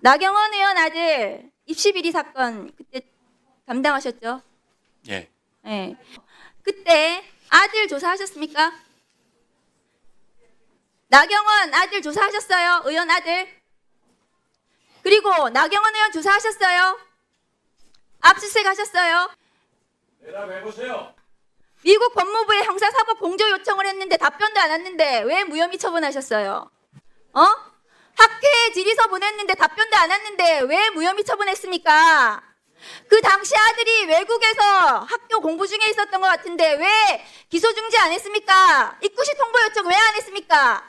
나경원 의원 아들 입시 비리 사건 그때 담당하셨죠? 예. 예. 그때 아들 조사하셨습니까? 나경원 아들 조사하셨어요? 의원 아들? 그리고 나경원 의원 조사하셨어요? 압수수색 하셨어요? 대답해보세요. 미국 법무부에 형사사법 공조 요청을 했는데 답변도 안 왔는데 왜 무혐의 처분하셨어요? 어? 학회에 질의서 보냈는데 답변도 안 왔는데 왜 무혐의 처분했습니까? 그 당시 아들이 외국에서 학교 공부 중에 있었던 것 같은데 왜 기소 중지 안 했습니까? 입구시 통보 요청 왜 안 했습니까?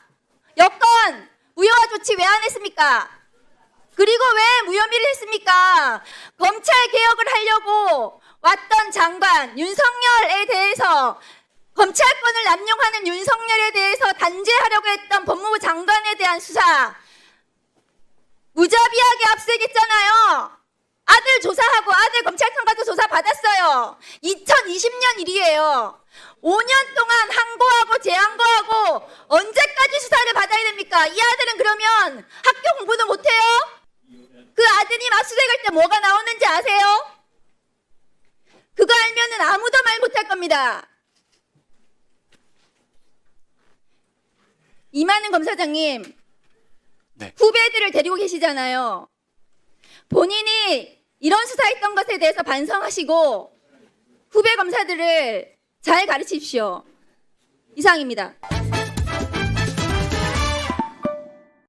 여건 무효화 조치 왜 안 했습니까? 그리고 왜 무혐의를 했습니까? 검찰 개혁을 하려고 왔던 장관 윤석열에 대해서 검찰권을 남용하는 윤석열에 대해서 단죄하려고 했던 법무부 장관에 대한 수사 무자비하게 압수했잖아요. 아들 조사하고 아들 검찰청 가서 조사 받았어요. 2020년 일이에요. 5년 동안 항고하고 재항고하고 언제까지 수사를 받아야 됩니까? 이 아들은 그러면 학교 공부도 못해요? 그 아드님 압수수색할 때 뭐가 나오는지 아세요? 그거 알면은 아무도 말 못할 겁니다. 이만은 검사장님, 네. 후배들을 데리고 계시잖아요. 본인이 이런 수사했던 것에 대해서 반성하시고 후배 검사들을 잘 가르치십시오. 이상입니다.